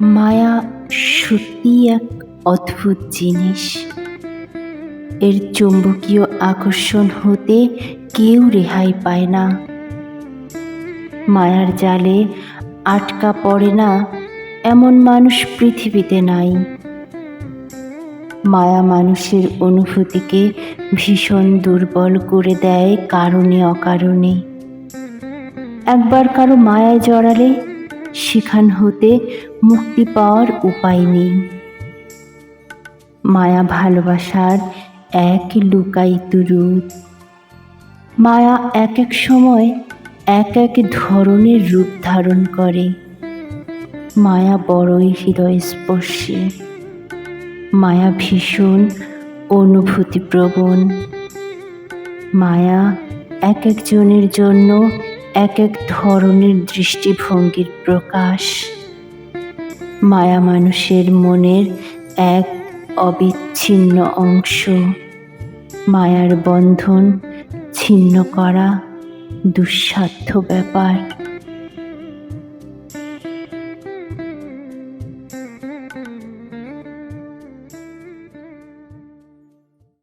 মায়া সত্যি এক অদ্ভুত জিনিস। এর চৌম্বকীয় আকর্ষণ হতে কেউ রেহাই পায় না। মায়ার জালে আটকা পড়ে না এমন মানুষ পৃথিবীতে নাই। মায়া মানুষের অনুভূতিকে ভীষণ দুর্বল করে দেয় কারণে অকারণে। একবার কারও মায়ায় জড়ালে সেখান হতে মুক্তি পাওয়ার উপায় নেই। মায়া ভালোবাসার এক লুকায়িত রূপ। মায়া এক এক সময় এক এক ধরনের রূপ ধারণ করে। মায়া বড়ই হৃদয়স্পর্শী। মায়া ভীষণ অনুভূতিপ্রবণ। মায়া এক একজনের জন্য এক এক ধরনের দৃষ্টিভঙ্গির প্রকাশ। মায়া মানুষের মনের এক অবিচ্ছিন্ন অংশ। মায়ার বন্ধন ছিন্ন করা দুঃসাধ্য ব্যাপার।